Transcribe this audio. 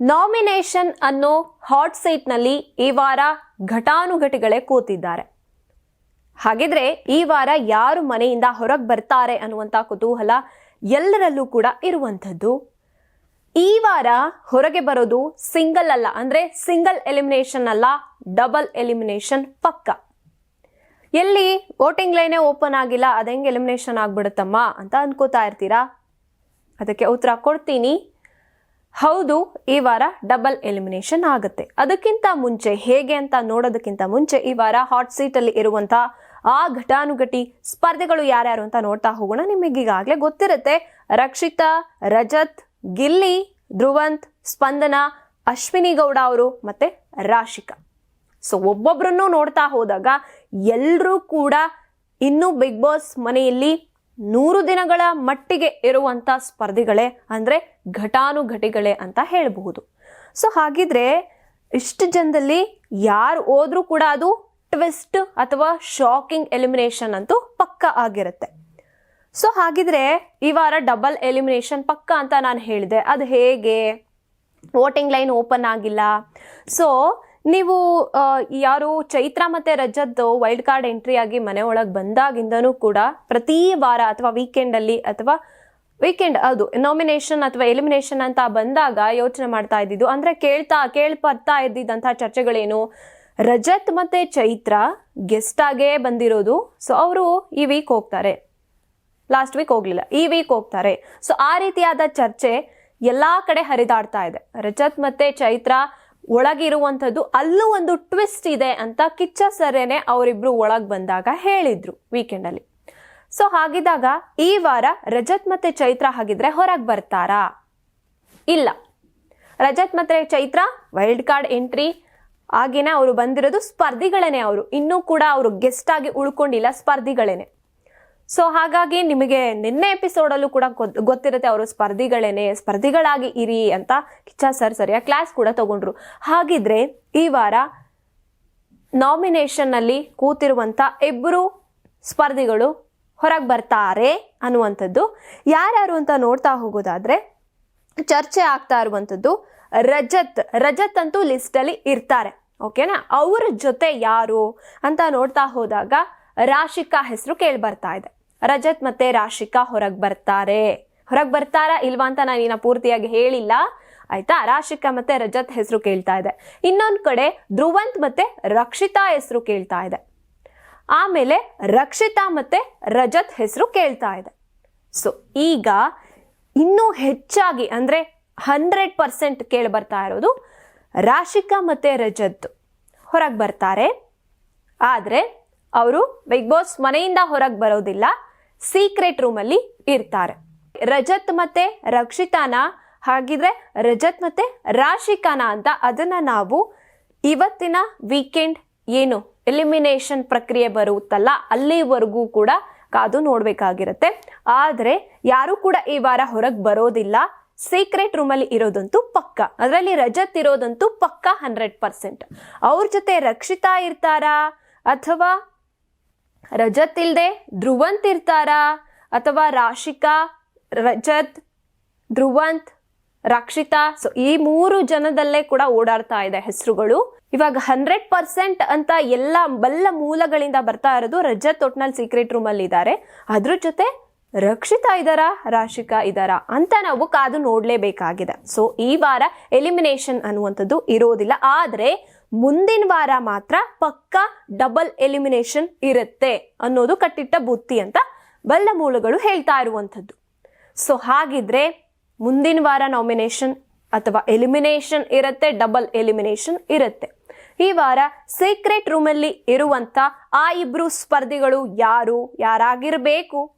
Nomination ಅನ್ನೋ hot ಸೀಟ್ನಲ್ಲಿ ಈ ವಾರ ಘಟಾನುಘಟಿಗಳೇ ಕೂತಿದ್ದಾರೆ. ಹಾಗಿದ್ರೆ ಈ ವಾರ ಯಾರು ಮನೆಯಿಂದ ಹೊರಗೆ ಬರ್ತಾರೆ ಅನ್ನುವಂಥ ಕುತೂಹಲ ಎಲ್ಲರಲ್ಲೂ ಕೂಡ ಇರುವಂಥದ್ದು. ಈ ವಾರ ಹೊರಗೆ ಬರೋದು ಸಿಂಗಲ್ ಅಲ್ಲ, ಅಂದ್ರೆ ಸಿಂಗಲ್ ಎಲಿಮಿನೇಷನ್ ಅಲ್ಲ, ಡಬಲ್ ಎಲಿಮಿನೇಷನ್ ಪಕ್ಕ. ಎಲ್ಲಿ ವೋಟಿಂಗ್ ಲೈನೇ ಓಪನ್ ಆಗಿಲ್ಲ ಅದೆಂಗೆ ಎಲಿಮಿನೇಷನ್ ಆಗ್ಬಿಡುತ್ತಮ್ಮ ಅಂತ ಅನ್ಕೋತಾ ಇರ್ತೀರಾ? ಅದಕ್ಕೆ ಉತ್ತರ ಕೊಡ್ತೀನಿ. ಹೌದು, ಈ ವಾರ ಡಬಲ್ ಎಲಿಮಿನೇಷನ್ ಆಗುತ್ತೆ. ಅದಕ್ಕಿಂತ ಮುಂಚೆ, ಹೇಗೆ ಅಂತ ನೋಡೋದಕ್ಕಿಂತ ಮುಂಚೆ ಈ ವಾರ ಹಾಟ್ ಸೀಟಲ್ಲಿ ಇರುವಂತಹ ಆ ಘಟಾನುಘಟಿ ಸ್ಪರ್ಧೆಗಳು ಯಾರ್ಯಾರು ಅಂತ ನೋಡ್ತಾ ಹೋಗೋಣ. ನಿಮಗೆ ಈಗಾಗಲೇ ಗೊತ್ತಿರುತ್ತೆ, ರಕ್ಷಿತಾ, ರಜತ್, ಗಿಲ್ಲಿ, ಧ್ರುವಂತ್, ಸ್ಪಂದನ, ಅಶ್ವಿನಿ ಗೌಡ ಅವರು ಮತ್ತೆ ರಾಶಿಕಾ. ಸೊ ಒಬ್ಬೊಬ್ಬರನ್ನು ನೋಡ್ತಾ ಹೋದಾಗ ಎಲ್ಲರೂ ಕೂಡ ಇನ್ನೂ ಬಿಗ್ ಬಾಸ್ ಮನೆಯಲ್ಲಿ ನೂರು ದಿನಗಳ ಮಟ್ಟಿಗೆ ಇರುವಂಥ ಸ್ಪರ್ಧಿಗಳೇ ಅಂದರೆ ಘಟಾನುಘಟಿಗಳೇ ಅಂತ ಹೇಳಬಹುದು. ಸೊ ಹಾಗಿದ್ರೆ ಇಷ್ಟು ಜನದಲ್ಲಿ ಯಾರು ಹೋದರೂ ಕೂಡ ಅದು ಟ್ವಿಸ್ಟ್ ಅಥವಾ ಶಾಕಿಂಗ್ ಎಲಿಮಿನೇಷನ್ ಅಂತೂ ಪಕ್ಕ ಆಗಿರುತ್ತೆ. ಸೊ ಹಾಗಿದ್ರೆ ಈ ವಾರ ಡಬಲ್ ಎಲಿಮಿನೇಷನ್ ಪಕ್ಕ ಅಂತ ನಾನು ಹೇಳಿದೆ. ಅದು ಹೇಗೆ? ವೋಟಿಂಗ್ ಲೈನ್ ಓಪನ್ ಆಗಿಲ್ಲ. ಸೊ ನೀವು ಯಾರು ಚೈತ್ರ ಮತ್ತೆ ರಜತ್ ವೈಲ್ಡ್ ಕಾರ್ಡ್ ಎಂಟ್ರಿ ಆಗಿ ಮನೆ ಒಳಗೆ ಬಂದಾಗಿಂದನೂ ಕೂಡ ಪ್ರತಿ ವಾರ ಅಥವಾ ವೀಕೆಂಡಲ್ಲಿ ಅಥವಾ ವೀಕೆಂಡ್ ಅದು ನಾಮಿನೇಷನ್ ಅಥವಾ ಎಲಿಮಿನೇಷನ್ ಅಂತ ಬಂದಾಗ ಯೋಚನೆ ಮಾಡ್ತಾ ಇದ್ದಿದ್ದು. ಅಂದ್ರೆ ಕೇಳ್ತಾ, ಕೇಳ್ಪಡ್ತಾ ಇದ್ದಿದ್ದಂಥ ಚರ್ಚೆಗಳೇನು? ರಜತ್ ಮತ್ತೆ ಚೈತ್ರ ಗೆಸ್ಟ್ ಆಗೇ ಬಂದಿರೋದು. ಸೊ ಅವರು ಈ ವೀಕ್ ಹೋಗ್ತಾರೆ. ಲಾಸ್ಟ್ ವೀಕ್ ಹೋಗ್ಲಿಲ್ಲ, ಈ ವೀಕ್ ಹೋಗ್ತಾರೆ. ಸೊ ಆ ರೀತಿಯಾದ ಚರ್ಚೆ ಎಲ್ಲಾ ಕಡೆ ಹರಿದಾಡ್ತಾ ಇದೆ. ರಜತ್ ಮತ್ತೆ ಚೈತ್ರ ಒಳಗಿರುವಂಥದ್ದು ಅಲ್ಲೂ ಒಂದು ಟ್ವಿಸ್ಟ್ ಇದೆ ಅಂತ ಕಿಚ್ಚ ಸರೇನೆ ಅವರಿಬ್ರು ಒಳಗೆ ಬಂದಾಗ ಹೇಳಿದ್ರು ವೀಕೆಂಡ್ ಅಲ್ಲಿ ಸೊ ಹಾಗಿದ್ದಾಗ ಈ ವಾರ ರಜತ್ ಮತ್ತೆ ಚೈತ್ರ ಹಾಗಿದ್ರೆ ಹೊರಗೆ ಬರ್ತಾರಾ? ಇಲ್ಲ. ರಜತ್ ಮತ್ತೆ ಚೈತ್ರ ವೈಲ್ಡ್ ಕಾರ್ಡ್ ಎಂಟ್ರಿ ಆಗಿನ ಅವರು ಬಂದಿರೋದು ಸ್ಪರ್ಧಿಗಳೇನೆ ಅವರು. ಇನ್ನೂ ಕೂಡ ಅವರು ಗೆಸ್ಟ್ ಆಗಿ ಉಳ್ಕೊಂಡಿಲ್ಲ ಸ್ಪರ್ಧಿಗಳೇನೆ. ಸೊ ಹಾಗಾಗಿ ನಿಮಗೆ ನಿನ್ನೆ ಎಪಿಸೋಡಲ್ಲೂ ಕೂಡ ಗೊತ್- ಗೊತ್ತಿರುತ್ತೆ ಅವರು ಸ್ಪರ್ಧಿಗಳೇನೆ, ಸ್ಪರ್ಧಿಗಳಾಗಿ ಇರಿ ಅಂತ ಕಿಚ್ಚ ಸರ್ ಸರಿಯಾಗಿ ಕ್ಲಾಸ್ ಕೂಡ ತಗೊಂಡ್ರು. ಹಾಗಿದ್ರೆ ಈ ವಾರ ನಾಮಿನೇಷನ್ ಕೂತಿರುವಂಥ ಇಬ್ಬರು ಸ್ಪರ್ಧಿಗಳು ಹೊರಗೆ ಬರ್ತಾರೆ ಅನ್ನುವಂಥದ್ದು. ಯಾರ್ಯಾರು ಅಂತ ನೋಡ್ತಾ ಹೋಗೋದಾದ್ರೆ ಚರ್ಚೆ ಆಗ್ತಾ ಇರುವಂಥದ್ದು ರಜತ್ ರಜತ್ ಅಂತೂ ಲಿಸ್ಟಲ್ಲಿ ಇರ್ತಾರೆ ಓಕೆನಾ ಅವ್ರ ಜೊತೆ ಯಾರು ಅಂತ ನೋಡ್ತಾ ಹೋದಾಗ ರಾಶಿಕಾ ಹೆಸರು ಕೇಳಿ ಬರ್ತಾ ಇದೆ. ರಜತ್ ಮತ್ತೆ ರಾಶಿಕಾ ಹೊರಗೆ ಬರ್ತಾರೆ. ಹೊರಗೆ ಬರ್ತಾರಾ ಇಲ್ವಾ ಅಂತ ನಾನು ಇನ್ನ ಪೂರ್ತಿಯಾಗಿ ಹೇಳಿಲ್ಲ. ಆಯ್ತಾ? ರಾಶಿಕಾ ಮತ್ತೆ ರಜತ್ ಹೆಸರು ಕೇಳ್ತಾ ಇದೆ. ಇನ್ನೊಂದ್ ಕಡೆ ಧ್ರುವಂತ್ ಮತ್ತೆ ರಕ್ಷಿತಾ ಹೆಸರು ಕೇಳ್ತಾ ಇದೆ. ಆಮೇಲೆ ರಕ್ಷಿತಾ ಮತ್ತೆ ರಜತ್ ಹೆಸರು ಕೇಳ್ತಾ ಇದೆ. ಸೊ ಈಗ ಇನ್ನೂ ಹೆಚ್ಚಾಗಿ ಅಂದ್ರೆ ಹಂಡ್ರೆಡ್ ಪರ್ಸೆಂಟ್ ಕೇಳಿ ಬರ್ತಾ ಇರೋದು ರಾಶಿಕಾ ಮತ್ತೆ ರಜತ್ ಹೊರಗೆ ಬರ್ತಾರೆ. ಆದರೆ, ಅವರು ಬಿಗ್ ಬಾಸ್ ಮನೆಯಿಂದ ಹೊರಗೆ ಬರೋದಿಲ್ಲ. ಸೀಕ್ರೆಟ್ ರೂಮಲ್ಲಿ ಇರ್ತಾರೆ. ರಜತ್ ಮತ್ತೆ ರಕ್ಷಿತಾನ, ಹಾಗಿದ್ರೆ ರಜತ್ ಮತ್ತೆ ರಾಶಿಕಾನ ಅಂತ ಅದನ್ನ ನಾವು ಇವತ್ತಿನ ವೀಕೆಂಡ್ ಏನು ಎಲಿಮಿನೇಷನ್ ಪ್ರಕ್ರಿಯೆ ಬರುತ್ತಲ್ಲ, ಅಲ್ಲಿವರೆಗೂ ಕೂಡ ಕಾದು ನೋಡಬೇಕಾಗಿರುತ್ತೆ. ಆದ್ರೆ ಯಾರು ಕೂಡ ಈ ವಾರ ಹೊರಗೆ ಬರೋದಿಲ್ಲ. ಸೀಕ್ರೆಟ್ ರೂಮಲ್ಲಿ ಇರೋದಂತೂ ಪಕ್ಕ. ಅದರಲ್ಲಿ ರಜತ್ ಇರೋದಂತೂ ಪಕ್ಕ ಹಂಡ್ರೆಡ್ ಪರ್ಸೆಂಟ್ ಅವ್ರ ಜೊತೆ ರಕ್ಷಿತಾ ಇರ್ತಾರಾ? ಅಥವಾ ರಜತ್ ಇಲ್ದೆ ಧ್ರುವಂತ್ ಇರ್ತಾರಾ? ಅಥವಾ ರಾಶಿಕಾ, ರಜತ್, ಧ್ರುವಂತ್, ರಕ್ಷಿತಾ? ಸೊ ಈ ಮೂರು ಜನದಲ್ಲೇ ಕೂಡ ಓಡಾಡ್ತಾ ಇದೆ ಹೆಸರುಗಳು. ಇವಾಗ ಹಂಡ್ರೆಡ್ ಪರ್ಸೆಂಟ್ ಅಂತ ಎಲ್ಲ ಬಲ್ಲ ಮೂಲಗಳಿಂದ ಬರ್ತಾ ಇರೋದು ರಜತ್ ಒಟ್ನಲ್ಲಿ ಸೀಕ್ರೆಟ್ ರೂಮ್ ಅಲ್ಲಿ ಇದ್ದಾರೆ ಅದ್ರ ಜೊತೆ ರಕ್ಷಿತಾ ಇದ್ದಾರಾ ರಾಶಿಕಾ ಇದ್ದಾರಾ ಅಂತ ನಾವು ಕಾದು ನೋಡಲೇಬೇಕಾಗಿದೆ. ಸೊ ಈ ವಾರ ಎಲಿಮಿನೇಷನ್ ಅನ್ನುವಂಥದ್ದು ಇರೋದಿಲ್ಲ. ಆದ್ರೆ, ಮುಂದಿನ ವಾರ ಮಾತ್ರ ಪಕ್ಕ ಡಬಲ್ ಎಲಿಮಿನೇಷನ್ ಇರುತ್ತೆ ಅನ್ನೋದು ಕಟ್ಟಿಟ್ಟ ಬುತ್ತಿ ಅಂತ ಬಲ್ಲ ಮೂಲಗಳು ಹೇಳ್ತಾ ಇರುವಂಥದ್ದು. ಸೊ ಹಾಗಿದ್ರೆ ಮುಂದಿನ ವಾರ ನಾಮಿನೇಷನ್ ಅಥವಾ ಎಲಿಮಿನೇಷನ್ ಇರುತ್ತೆ ಡಬಲ್ ಎಲಿಮಿನೇಷನ್ ಇರುತ್ತೆ. ಈ ವಾರ ಸೀಕ್ರೆಟ್ ರೂಮಲ್ಲಿ ಇರುವಂತ ಆ ಇಬ್ರು ಸ್ಪರ್ಧಿಗಳು ಯಾರು? ಯಾರಾಗಿರ್ಬೇಕು?